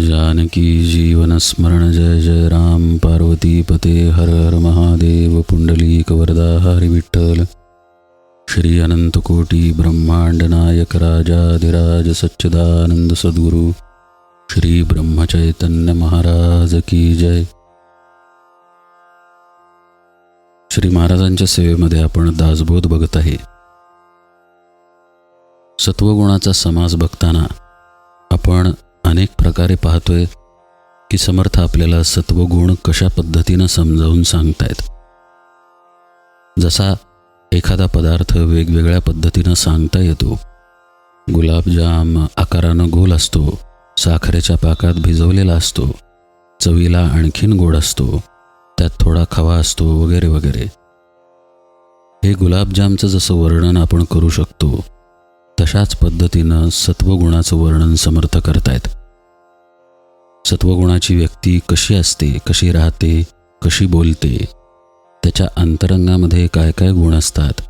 जानकी जीवन स्मरण जय जय राम। पार्वती पते हर हर महादेव। पुंडली कवरदा हरी विठ्ठल। श्री अनंतकोटी ब्रह्मांड नायक राजाधिराज सच्चिदानंद सद्गुरु। श्री ब्रह्मचैतन्य महाराज की जय। श्री महाराजांच्या सेवेमध्ये आपण दासबोध बघत आहे. सत्वगुणाचा समाज बघताना आपण अनेक प्रकारे पाहतोय की समर्थ आपल्याला सत्वगुण कशा पद्धतीनं समजावून सांगतायत. जसा एखादा पदार्थ वेगवेगळ्या पद्धतीनं सांगता येतो गुलाबजाम आकारानं गोल असतो साखरेच्या पाकात भिजवलेला असतो चवीला आणखीन गोड असतो त्यात थोडा खवा असतो वगैरे वगैरे. हे गुलाबजामचं जसं वर्णन आपण करू शकतो तशाच पद्धतीनं सत्वगुणाचं वर्णन समर्थ करतायत. सत्वगुणाची व्यक्ती कशी असते कशी राहते कशी बोलते त्याच्या अंतरंगामध्ये काय काय गुण असतात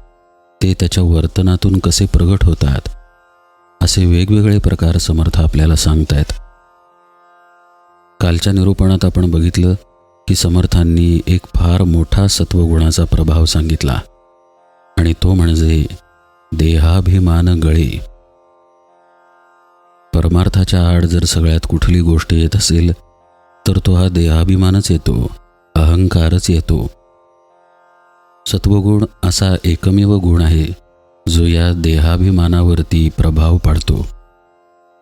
ते त्याच्या वर्तनातून कसे प्रगट होतात असे वेगवेगळे प्रकार समर्थ आपल्याला सांगतायत. कालच्या निरूपणात आपण बघितलं की समर्थांनी एक फार मोठा सत्वगुणाचा प्रभाव सांगितला. आणि तो म्हणजे देहाभिमान गळे परमार्थाच्या आड जर सगळ्यात कुठली गोष्ट येत असेल तर तो हा देहाभिमानच येतो अहंकारच येतो. सत्वगुण असा एकमेव गुण आहे जो या देहाभिमानावरती प्रभाव पाडतो.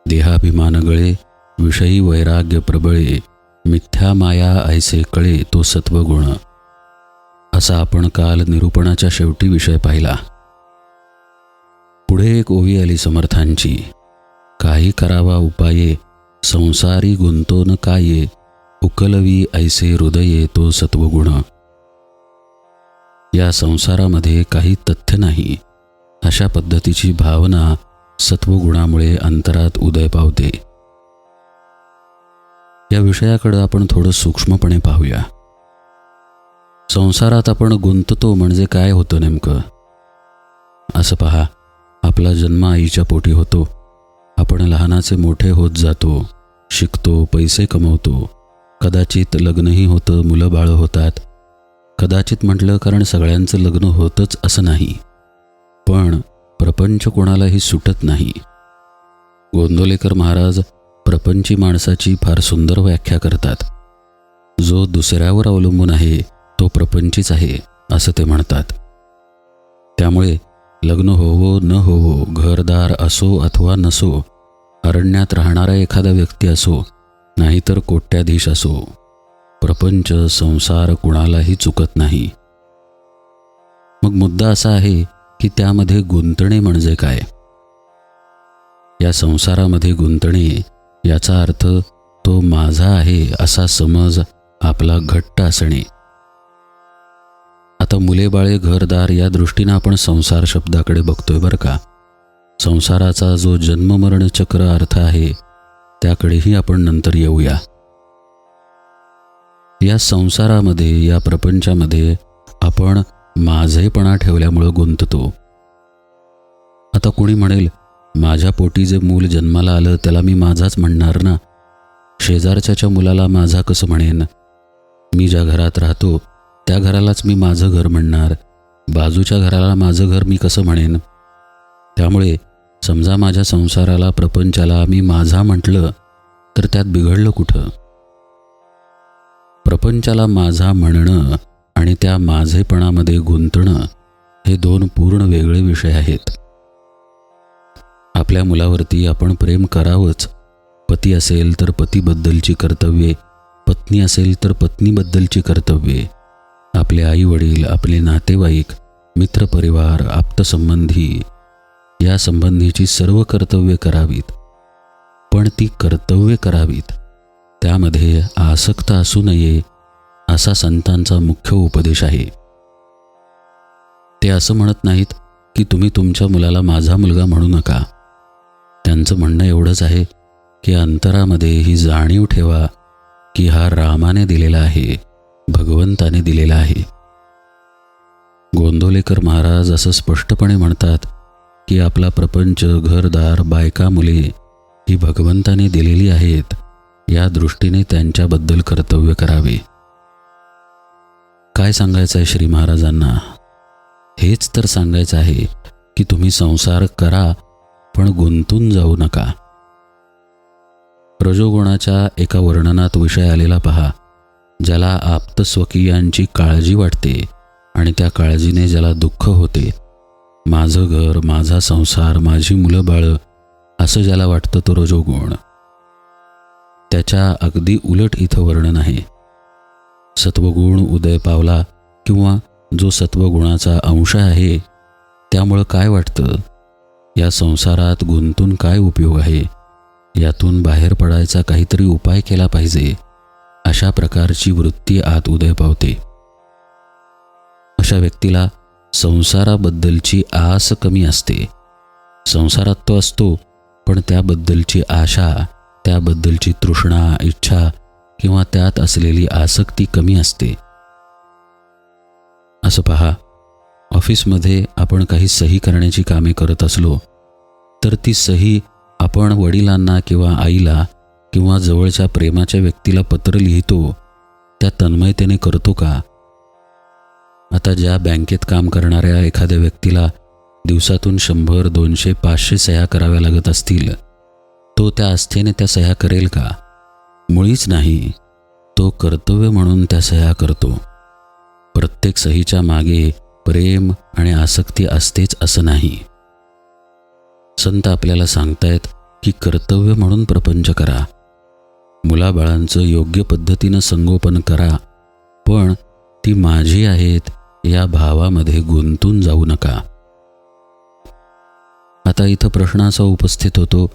देहाभिमान गळे विषयी वैराग्य प्रबळे मिथ्या माया ऐसे कळे तो सत्वगुण. असा आपण काल निरूपणाच्या शेवटी विषय पाहिला. पुढे एक ओवी आली समर्थांची. काही करावा उपाये संसारी गुंतोन काये उकलवी ऐसे हृदये तो सत्वगुण. या संसारामध्ये काही तथ्य नाही. अशा पद्धतीची भावना सत्वगुणामुळे अंतरात उदय पावते. या विषयाकडे आपण थोडं सूक्ष्मपणे पाहूया. संसारात आपण गुंततो म्हणजे काय होतं नेमकं? असं पहा. आपला जन्म आईच्या पोटी होतो. आपण लहानाचे मोठे होत जातो शिकतो पैसे कमवतो. कदाचित लग्नही होतं मुलं बाळं होतात. कदाचित म्हटलं कारण सगळ्यांचं लग्न होतंच असं नाही. पण प्रपंच कोणालाही सुटत नाही. गोंदोलेकर महाराज प्रपंची माणसाची फार सुंदर व्याख्या करतात. जो दुसऱ्यावर अवलंबून आहे तो प्रपंचीच आहे असं ते म्हणतात. त्यामुळे लग्न होवो न होवो घरदार असो अथवा नसो अरण्यात राहणारा एखादा व्यक्ती असो नाहीतर कोट्याधीश असो. प्रपंच संसार कुणालाही चुकत नाही. मग मुद्दा असा आहे की त्यामध्ये गुंतणे म्हणजे काय? या संसारामध्ये गुंतणे याचा अर्थ तो माझा आहे असा समज आपला घट्ट असणे. आता मुले बाळे घरदार या दृष्टीनं आपण संसार शब्दाकडे बघतोय बरं का. संसाराचा जो जन्ममरण चक्र अर्थ आहे त्याकडेही आपण नंतर येऊया. या संसारामध्ये या प्रपंचामध्ये आपण माझेपणा ठेवल्यामुळं गुंततो. आता कोणी म्हणेल माझ्या पोटी जे मूल जन्माला आलं त्याला मी माझाच म्हणणार ना? शेजारच्याच्या मुलाला माझा कसं म्हणेन? मी ज्या घरात राहतो त्या घरालाच मी माझं घर म्हणणार. बाजूच्या घराला माझं घर मी कसं म्हणेन? त्यामुळे समजा माझ्या संसाराला प्रपंचाला मी माझा म्हटलं तर त्यात बिघडलं कुठं? प्रपंचाला माझा म्हणणं आणि त्या माझेपणामध्ये गुंतणं हे दोन पूर्ण वेगळे विषय आहेत. आपल्या मुलावरती आपण प्रेम करावंच. पती असेल तर पतीबद्दलची कर्तव्ये पत्नी असेल तर पत्नीबद्दलची कर्तव्ये. आपले आई वडील आपले नातेवाईक मित्रपरिवार आप्तसंबंधी या संबंधीची सर्व कर्तव्य करावीत. पण ती कर्तव्य करावीत. त्यामध्ये आसक्त असू नये असा संतांचा मुख्य उपदेश आहे. ते असं म्हणत नाहीत की तुम्ही तुमच्या मुलाला माझा मुलगा म्हणू नका. त्यांचं म्हणणं एवढंच आहे की अंतरामध्ये ही जाणीव ठेवा की हा रामाने दिलेला आहे. भगवंताने दिलेला आहे. गोंदोलेकर महाराज असं स्पष्टपणे म्हणतात की आपला प्रपंच घरदार बायका मुले ही भगवंताने दिलेली आहेत या दृष्टीने त्यांच्याबद्दल कर्तव्य करावे. काय सांगायचं आहे श्री महाराजांना? हेच तर सांगायचं आहे की तुम्ही संसार करा पण गुंतून जाऊ नका. रजोगुणाच्या एका वर्णनात विषय आलेला पहा. ज्याला आप्तस्वकीयांची काळजी वाटते आणि त्या काळजीने ज्याला दुःख होते. माझं घर माझा संसार माझी मुलं बाळं असं ज्याला वाटतं तो रजोगुण. त्याच्या अगदी उलट इथं वर्णन आहे. सत्वगुण उदय पावला किंवा जो सत्वगुणाचा अंश आहे त्यामुळं काय वाटतं? या संसारात गुंतून काय उपयोग आहे? यातून बाहेर पडायचा काहीतरी उपाय केला पाहिजे. अशा प्रकारची वृत्ती आत उदय पावते. अशा व्यक्तीला संसाराबद्दलची आस कमी असते. संसारात तो असतो पण त्याबद्दलची आशा त्याबद्दलची तृष्णा इच्छा किंवा त्यात असलेली आसक्ती कमी असते. असं पहा ऑफिसमध्ये आपण काही सही करण्याची कामे करत असलो तर ती सही आपण वडिलांना किंवा आईला किंवा जवळच्या प्रेमाच्या व्यक्तीला पत्र लिहितो त्या तन्मयतेने करतो का? आता ज्या बँकेत काम करणाऱ्या एखाद्या व्यक्तीला दिवसातून शंभर दोनशे पाचशे सह्या कराव्या लागत असतील तो त्या आस्थेने त्या सह्या करेल का? मुळीच नाही. तो कर्तव्य म्हणून त्या सह्या करतो. प्रत्येक सहीच्या मागे प्रेम आणि आसक्ती असतेच असं नाही. संत आपल्याला सांगतायत की कर्तव्य म्हणून प्रपंच करा. मुलाबाळांचं योग्य पद्धतीनं संगोपन करा पण ती माझी आहेत या भावामध्ये गुंतून जाऊ नका. आता इथं प्रश्न असा उपस्थित होतो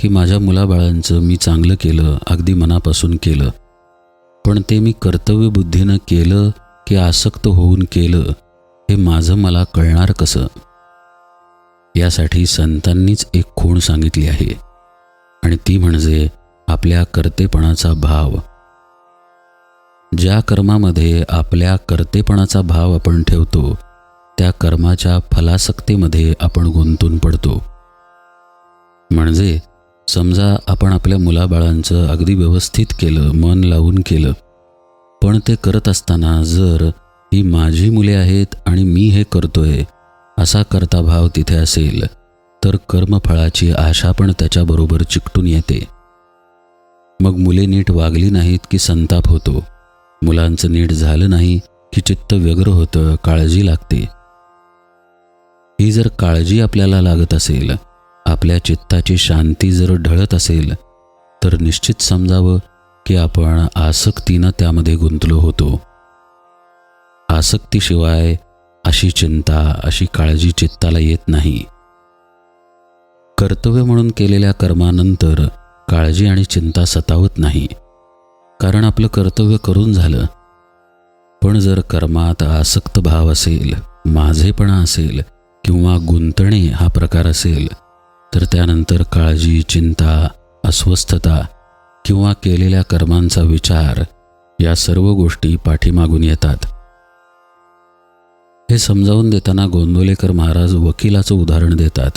की माझ्या मुलाबाळांचं मी चांगलं केलं अगदी मनापासून केलं. पण ते मी कर्तव्य बुद्धीनं केलं की आसक्त होऊन केलं हे माझं मला कळणार कसं? यासाठी संतांनीच एक खूण सांगितली आहे. आणि ती म्हणजे आपल्या कर्तेपणाचा भाव. ज्या कर्मामध्ये आपल्या कर्तेपणाचा भाव आपण ठेवतो त्या कर्माच्या फलासक्तीमध्ये आपण गुंतून पडतो. म्हणजे समजा आपण आपल्या मुलाबाळांचं अगदी व्यवस्थित केलं मन लावून केलं पण ते करत असताना जर ही माझी मुले आहेत आणि मी हे करतोय असा करता भाव तिथे असेल तर कर्मफळाची आशा पण त्याच्याबरोबर चिकटून येते. मग मुले नीट वागली नाहीत की संताप होतो. मुलांचं नीट झालं नाही की चित्त व्यग्र होतं काळजी लागते. ही जर काळजी आपल्याला लागत असेल आपल्या चित्ताची शांती जर ढळत असेल तर निश्चित समजावं की आपण आसक्तीनं त्यामध्ये गुंतलो होतो. आसक्तीशिवाय अशी चिंता अशी काळजी चित्ताला येत नाही. कर्तव्य म्हणून केलेल्या कर्मानंतर काळजी आणि चिंता सतावत नाही. कारण आपलं कर्तव्य करून झालं. पण जर कर्मात आसक्त भाव असेल माझेपणा असेल किंवा गुंतणे हा प्रकार असेल तर त्यानंतर काळजी चिंता अस्वस्थता किंवा केलेल्या कर्मांचा विचार या सर्व गोष्टी पाठीमागून येतात. हे समजावून देताना गोंदवलेकर महाराज वकिलाचं उदाहरण देतात.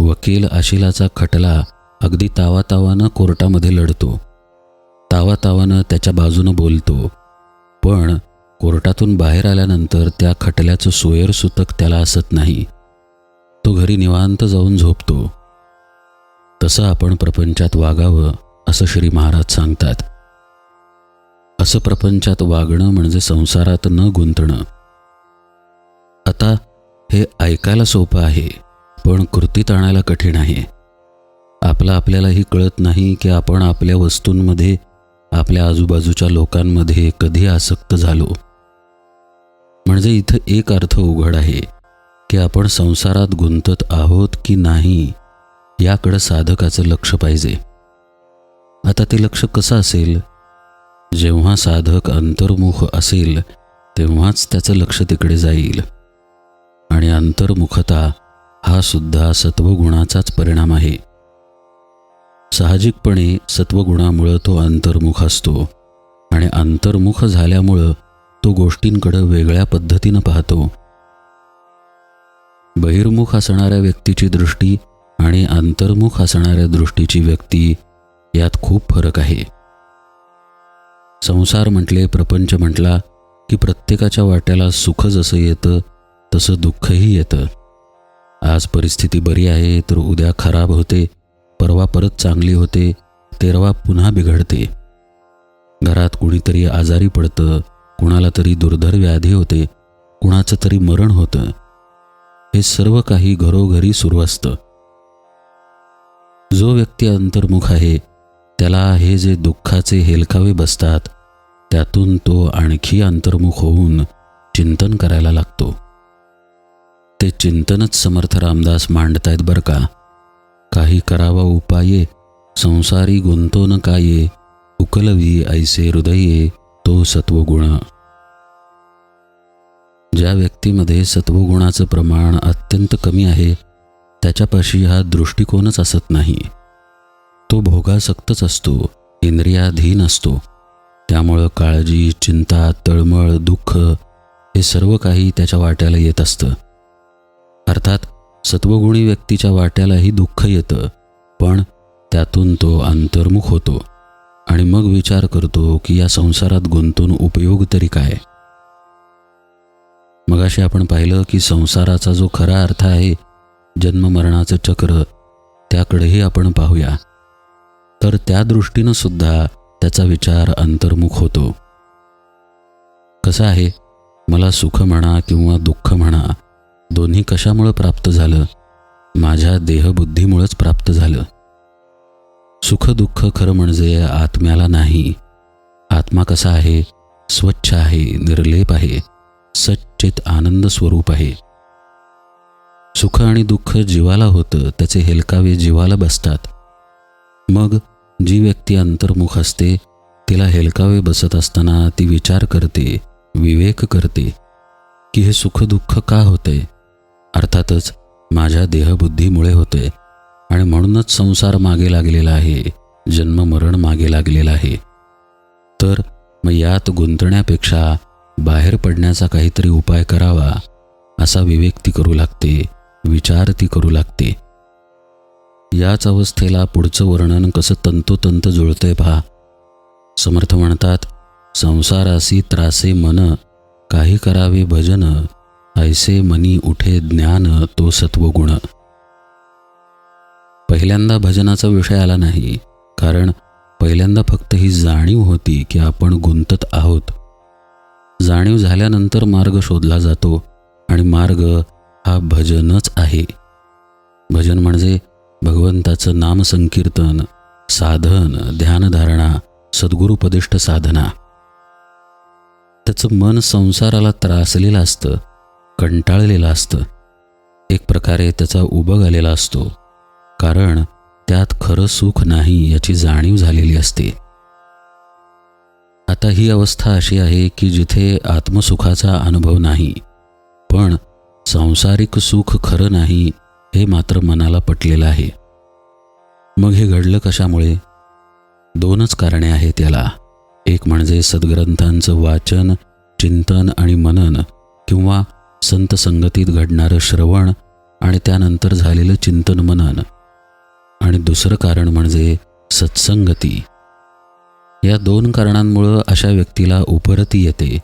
वकील आशिलाचा खटला अगदी तावातावानं कोर्टामध्ये लढतो. तावातावानं त्याच्या बाजूनं बोलतो. पण कोर्टातून बाहेर आल्यानंतर त्या खटल्याचं सोयर सुतक त्याला असत नाही. तो घरी निवांत जाऊन झोपतो. तसं आपण प्रपंचात वागावं असं श्री महाराज सांगतात. असं प्रपंचात वागणं म्हणजे संसारात न गुंतणं. आता हे ऐकायला सोपं आहे पण कृतीत आणायला कठीण आहे. आपलं आपल्यालाही कळत नाही की आपण आपल्या वस्तूंमध्ये आपल्या आजूबाजूच्या लोकांमध्ये कधी आसक्त झालो. म्हणजे इथं एक अर्थ उघड आहे की आपण संसारात गुंतत आहोत की नाही याकडं साधकाचं लक्ष पाहिजे. आता ते लक्ष कसं असेल? जेव्हा साधक अंतर्मुख असेल तेव्हाच त्याचं लक्ष तिकडे जाईल. आणि अंतर्मुखता हा सुद्धा सत्वगुणाचाच परिणाम आहे. साहजिकपणे सत्वगुणामुळं तो अंतर्मुख असतो. आणि अंतर्मुख झाल्यामुळं तो गोष्टींकडं वेगळ्या पद्धतीनं पाहतो. बहिर्मुख असणाऱ्या व्यक्तीची दृष्टी आणि अंतर्मुख असणाऱ्या दृष्टीची व्यक्ती यात खूप फरक आहे. संसार म्हटले प्रपंच म्हटला की प्रत्येकाच्या वाट्याला सुख जसं येतं तसं दुःखही येतं. आज परिस्थिती बरी आहे तर उद्या खराब होते परवा परत चांगली होते तेरवा पुन्हा बिघडते. घरात कुणीतरी आजारी पडतं कुणाला तरी दुर्धर व्याधी होते कुणाचं तरी मरण होतं. हे सर्व काही घरोघरी सुरू असतं. जो व्यक्ती अंतर्मुख आहे त्याला हे जे दुःखाचे हेलकावे बसतात त्यातून तो आणखी अंतर्मुख होऊन चिंतन करायला लागतो. ते चिंतनच समर्थ रामदास मांडतायत बरं का? काही करावा उपाये संसारी गुंतो न काये उकलवी ऐसे हृदये तो सत्वगुण. ज्या व्यक्तीमध्ये सत्वगुणाचं प्रमाण अत्यंत कमी आहे त्याच्यापाशी हा दृष्टिकोनच असत नाही. तो भोगासक्तच असतो इंद्रियाधीन असतो. त्यामुळं काळजी चिंता तळमळ दुःख हे सर्व काही त्याच्या वाट्याला येत असतं. अर्थात सत्वगुणी व्यक्तीच्या वाट्यालाही दुःख येतं पण त्यातून तो अंतर्मुख होतो. आणि मग विचार करतो की या संसारात गुंतून उपयोग तरी काय? मगाशी आपण पाहिलं की संसाराचा जो खरा अर्थ आहे जन्ममरणाचं चक्र त्याकडेही आपण पाहूया. तर त्या दृष्टीनं सुद्धा त्याचा विचार अंतर्मुख होतो. कसं आहे? मला सुख म्हणा किंवा दुःख म्हणा दोन्ही कशामुळं प्राप्त झालं? माझ्या देहबुद्धीमुळंच प्राप्त झालं. सुख दुःख खरं म्हणजे आत्म्याला नाही. आत्मा कसा आहे? स्वच्छ आहे निर्लेप आहे सच्चित आनंद स्वरूप आहे. सुख आणि दुःख जीवाला होतं त्याचे हेलकावे जीवाला बसतात. मग जी व्यक्ती अंतर्मुख असते तिला हेलकावे बसत असताना ती विचार करते विवेक करते की हे सुख दुःख का होतंय? अर्थातच माझ्या देहबुद्धीमुळे होते. आणि म्हणूनच संसार मागे लागलेला आहे जन्म मरण मागे लागलेला आहे. तर मग यात गुंतण्यापेक्षा बाहेर पडण्याचा काहीतरी उपाय करावा असा विवेक ती करू लागते विचार ती करू लागते. याच अवस्थेला पुढचं वर्णन कसं तंतोतंत जुळतंय पहा. समर्थ म्हणतात संसारासी त्रासे मन काही करावे भजन ऐसे मनी उठे ज्ञान तो सत्वगुण. पहिल्यांदा भजनाचा विषय आला नाही कारण पहिल्यांदा फक्त ही जाणीव होती की आपण गुंतत आहोत. जाणीव झाल्यानंतर मार्ग शोधला जातो आणि मार्ग हा भजनच आहे. भजन म्हणजे भगवंताचं नामसंकीर्तन साधन ध्यानधारणा सद्गुरुपदिष्ट साधना. त्याचं मन संसाराला त्रासलेलं असतं कंटाळलेलं असतं. एक प्रकारे त्याचा उबग आलेला असतो. कारण त्यात खरं सुख नाही याची जाणीव झालेली असते. आता ही अवस्था अशी आहे की जिथे आत्मसुखाचा अनुभव नाही पण सांसारिक सुख खरं नाही हे मात्र मनाला पटलेलं आहे. मग हे घडलं कशामुळे? दोनच कारणे आहेत याला. एक म्हणजे सद्ग्रंथांचं वाचन चिंतन आणि मनन किंवा संत संगतीत घडणारं श्रवण आणि त्यानंतर झालेलं चिंतन मनन. आणि दुसरं कारण म्हणजे सत्संगती. या दोन कारणांमुळं अशा व्यक्तीला उपरती येते.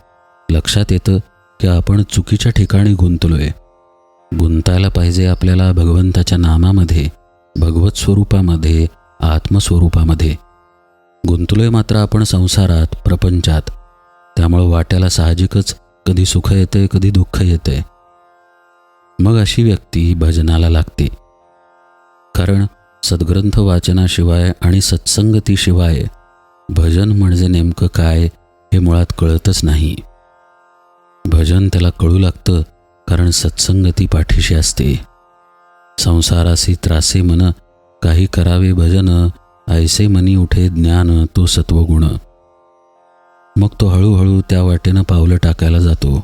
लक्षात येतं की आपण चुकीच्या ठिकाणी गुंतलोय. गुंतायला पाहिजे आपल्याला भगवंताच्या नामामध्ये भगवत स्वरूपामध्ये आत्मस्वरूपामध्ये. गुंतलोय मात्र आपण संसारात प्रपंचात. त्यामुळं वाट्याला साहजिकच कधी सुख येते कधी दुःख येते. मग अशी व्यक्ती भजनाला लागते. कारण सद्ग्रंथ वाचनाशिवाय आणि सत्संगतीशिवाय भजन म्हणजे नेमकं काय हे मुळात कळतच नाही. भजन त्याला कळू लागतं कारण सत्संगती पाठीशी असते. संसारासी त्रासे मन काही करावे भजन ऐसे मनी उठे ज्ञान तो सत्वगुण. मग तो हळूहळू त्या वाटेनं पावलं टाकायला जातो.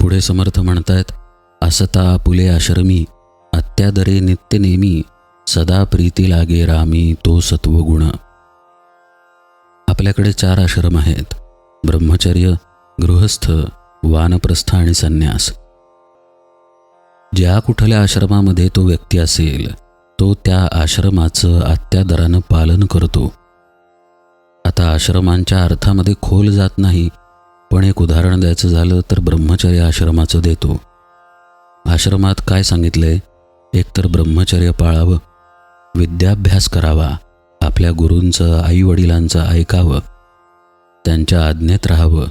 पुढे समर्थ म्हणतायत असता पुले आश्रमी अत्यादरे नित्य नेहमी सदा प्रीती लागे रामी तो सत्वगुण. आपल्याकडे चार आश्रम आहेत ब्रह्मचर्य गृहस्थ वानप्रस्थ आणि संन्यास. ज्या कुठल्या आश्रमामध्ये तो व्यक्ती असेल तो त्या आश्रमाचं अत्यादरानं पालन करतो. आता आश्रमांच्या अर्थामध्ये खोल जात नाही पण एक उदाहरण द्यायचं झालं तर ब्रह्मचर्य आश्रमाचं देतो. आश्रमात काय सांगितलंय? एकतर ब्रह्मचर्य पाळावं विद्याभ्यास करावा आपल्या गुरूंचं आईवडिलांचं ऐकावं त्यांच्या आज्ञेत राहावं.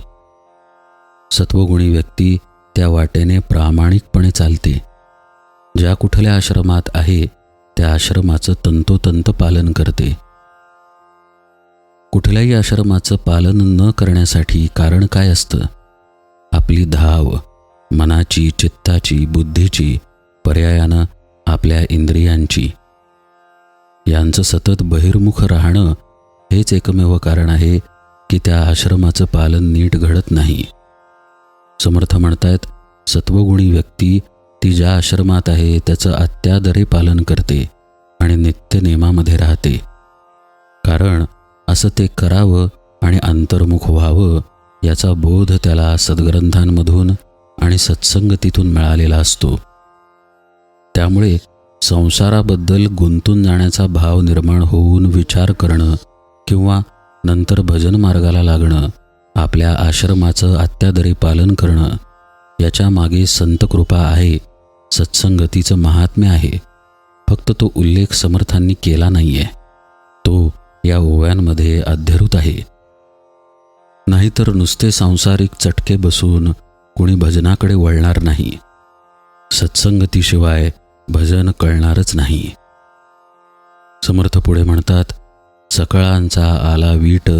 सत्वगुणी व्यक्ती त्या वाटेने प्रामाणिकपणे चालते. ज्या कुठल्या आश्रमात आहे त्या आश्रमाचं तंतोतंत पालन करते. कुठल्याही आश्रमाचं पालन न करण्यासाठी कारण काय असतं? आपली धाव मनाची चित्ताची बुद्धीची पर्यायानं आपल्या इंद्रियांची. यांचं सतत बहिर्मुख राहणं हेच एकमेव कारण आहे की त्या आश्रमाचं पालन नीट घडत नाही. समर्थ म्हणतायत सत्वगुणी व्यक्ती ती ज्या आश्रमात आहे त्याचं अत्यादरे पालन करते आणि नित्य नेमामध्ये राहते. कारण असं ते करावं आणि अंतर्मुख व्हावं याचा बोध त्याला सद्ग्रंथांमधून आणि सत्संगतीतून मिळालेला असतो. त्यामुळे संसाराबद्दल गुंतून जाण्याचा भाव निर्माण होऊन विचार करणं किंवा नंतर भजन मार्गाला लागणं आपल्या आश्रमाचं अत्यादरी पालन करणं याच्या मागे संतकृपा आहे सत्संगतीचं महात्म्य आहे. फक्त तो उल्लेख समर्थांनी केला नाही आहे तो या ओव्यांमध्ये अध्यरूत आहे. नाहीतर नुसते सांसारिक चटके बसून कुणी भजनाकडे वळणार नाही. सत्संगतीशिवाय भजन कळणारच नाही. समर्थ पुढे म्हणतात सकाळांचा आला वीट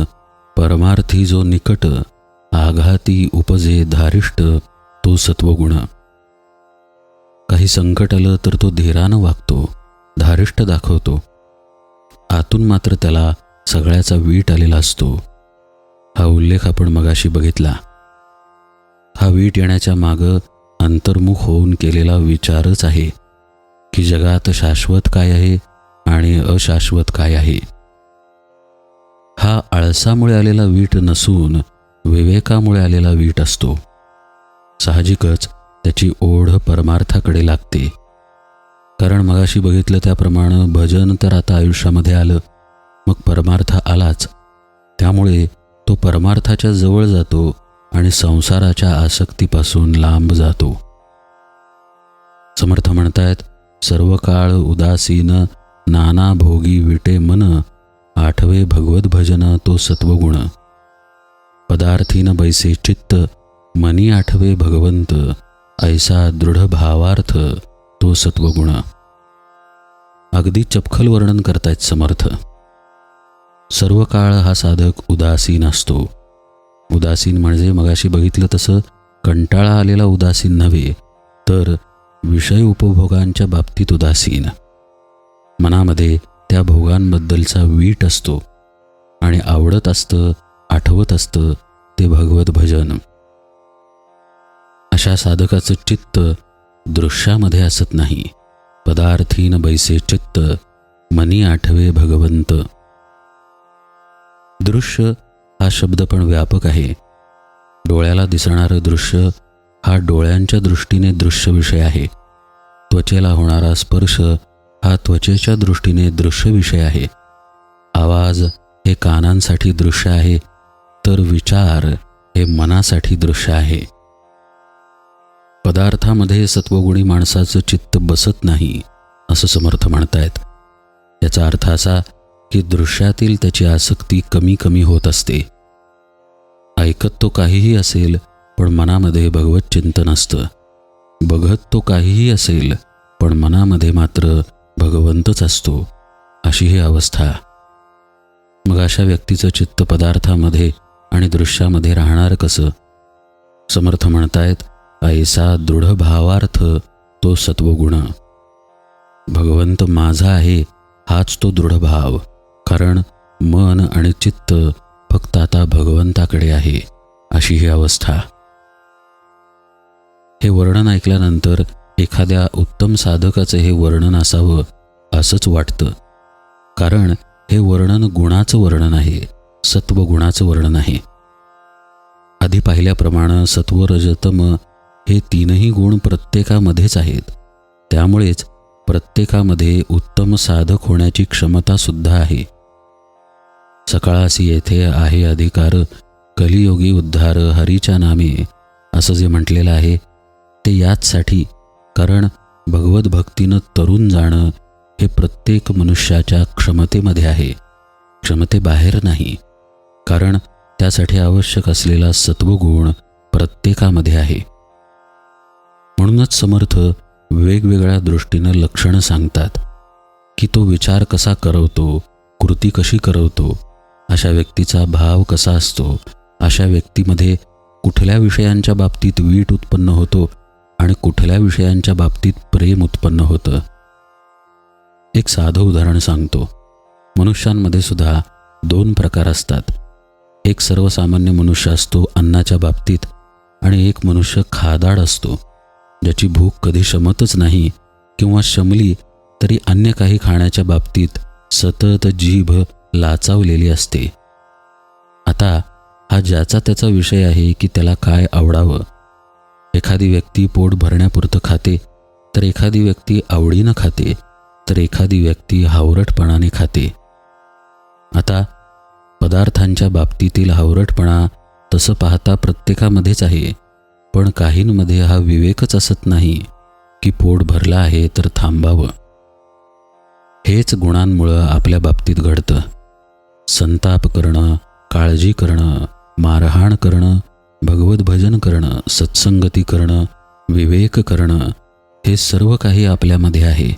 परमार्थी जो निकट आघाती उपजे धारिष्ट तो सत्वगुण. काही संकट आलं तर तो धीरानं वागतो धारिष्ट दाखवतो. आतून मात्र त्याला सगळ्याचा वीट आलेला असतो. हा उल्लेख आपण मगाशी बघितला. हा वीट येण्याच्या मागं अंतर्मुख होऊन केलेला विचारच आहे की जगात शाश्वत काय आहे आणि अशाश्वत काय आहे? हा आळसामुळे आलेला वीट नसून विवेकामुळे आलेला वीट असतो. साहजिकच त्याची ओढ परमार्थाकडे लागते. कारण मगाशी बघितलं त्याप्रमाणे भजन तर आता आयुष्यामध्ये आलं. मग परमार्थ आलाच. त्यामुळे तो परमार्थाच्या जवळ जातो आणि संसाराच्या आसक्तीपासून लांब जातो. समर्थ म्हणतायत सर्व काळ उदासीन नाना भोगी विटे मन आठवे भगवत भजन तो सत्वगुण. पदार्थीन बैसे चित्त मनी आठवे भगवंत ऐसा दृढ भावार्थ तो सत्वगुण अगदी चपखल वर्णन करतायत समर्थ. सर्व काळ हा साधक उदासीन असतो. उदासीन म्हणजे मगाशी बघितलं तसं कंटाळा आलेला उदासीन नव्हे तर विषय उपभोगांच्या बाबतीत उदासीन. मनामध्ये त्या भोगांबद्दलचा वीट असतो. आणि आवडत असतं आठवत असतं ते भगवत भजन. अशा साधकाचं चित्त दृश्यामध्ये असत नाही. पदार्थीन बैसे चित्त मनी आठवे भगवंत. दृश्य हा शब्द पण व्यापक आहे. डोळ्याला दिसणारं दृश्य हा डोळ्यांच्या दृष्टीने दृश्य विषय आहे. त्वचेला होणारा स्पर्श हा त्वचेच्या दृष्टीने दृश्य विषय आहे. आवाज हे कानांसाठी दृश्य आहे तर विचार हे मनासाठी दृश्य आहे. पदार्थामध्ये सत्वगुणी माणसाचं चित्त बसत नाही असं समर्थ म्हणतायत. याचा अर्थ असा की दृश्यातील त्याची आसक्ती कमी कमी होत असते. ऐकत तो काहीही असेल पण मनामध्ये भगवत चिंतन असतं. बघत तो काहीही असेल पण मनामध्ये मात्र भगवंतच असतो अशी ही अवस्था. मग अशा व्यक्तीचं चित्त पदार्थामध्ये आणि दृश्यामध्ये राहणार कसं? समर्थ म्हणतायत ऐसा दृढ भावार्थ तो सत्वगुण. भगवंत माझा आहे हाच तो दृढ भाव कारण मन आणि चित्त फक्त आता भगवंताकडे आहे अशी ही अवस्था. हे वर्णन ऐकल्यानंतर एखाद्या उत्तम साधकाचं हे वर्णन असावं असंच वाटतं. कारण हे वर्णन गुणाचं वर्णन आहे सत्वगुणाचं वर्णन आहे. आधी पाहिल्याप्रमाणे सत्व रजतम हे तीनही गुण प्रत्येकामध्येच आहेत. त्यामुळेच प्रत्येकामध्ये उत्तम साधक होण्याची क्षमता सुद्धा आहे. सकाळासी येथे आहे अधिकार कलियोगी उद्धार हरीच्या नामे असं जे म्हटलेलं आहे ते याचसाठी कारण भगवत भक्तीनं तरुण जाणं हे प्रत्येक मनुष्याच्या क्षमतेमध्ये आहे. क्षमतेबाहेर नाही. कारण त्यासाठी आवश्यक असलेला सत्वगुण प्रत्येकामध्ये आहे. म्हणूनच समर्थ वेगवेगळ्या दृष्टीनं लक्षणं सांगतात की तो विचार कसा करवतो कृती कशी करवतो अशा व्यक्तीचा भाव कसा असतो अशा व्यक्तीमध्ये कुठल्या विषयांच्या बाबतीत वीट उत्पन्न होतो आणि कुठल्या विषयांच्या बाबतीत प्रेम उत्पन्न होतं. एक साधं उदाहरण सांगतो. मनुष्यांमध्ये सुद्धा दोन प्रकार असतात. एक सर्वसामान्य मनुष्य असतो अन्नाच्या बाबतीत आणि एक मनुष्य खादाड असतो. ज्याची भूक कधी शमतच नाही किंवा शमली तरी अन्य काही खाण्याच्या बाबतीत सतत जीभ लाचावलेली असते. आता हा ज्याचा त्याचा विषय आहे की त्याला काय आवडावं? एखादी व्यक्ती पोट भरण्यापुरतं खाते तर एखादी व्यक्ती आवडीनं खाते तर एखादी व्यक्ती हावरटपणाने खाते. आता पदार्थांच्या बाबतीतील हावरटपणा तसं पाहता प्रत्येकामध्येच आहे. पण काहींमध्ये हा विवेकच असत नाही की पोट भरलं आहे तर थांबावं. हेच गुणांमुळं आपल्या बाबतीत घडतं. संताप करणं काळजी करणं मारहाण करणं भगवत भजन करणं सत्संगती करणं विवेक करणं हे सर्व काही आपल्यामध्ये आहे.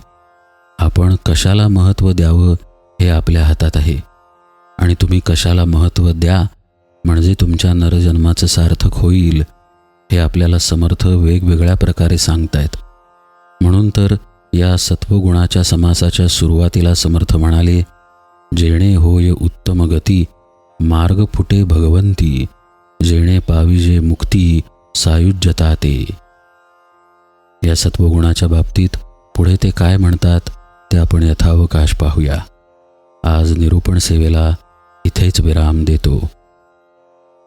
आपण कशाला महत्त्व द्यावं हे आपल्या हातात आहे. आणि तुम्ही कशाला महत्त्व द्या म्हणजे तुमच्या नरजन्माचं सार्थक होईल हे आपल्याला समर्थ वेगवेगळ्या प्रकारे सांगतायत. म्हणून तर या सत्वगुणाच्या समासाच्या सुरुवातीला समर्थ म्हणाले जेणे होय उत्तम गती मार्ग फुटे भगवंती जेणे पाविजे मुक्ती सायुज्यता ते. या सत्वगुणाच्या बाबतीत पुढे ते काय म्हणतात ते आपण यथावकाश पाहूया. आज निरूपण सेवेला इथेच विराम देतो.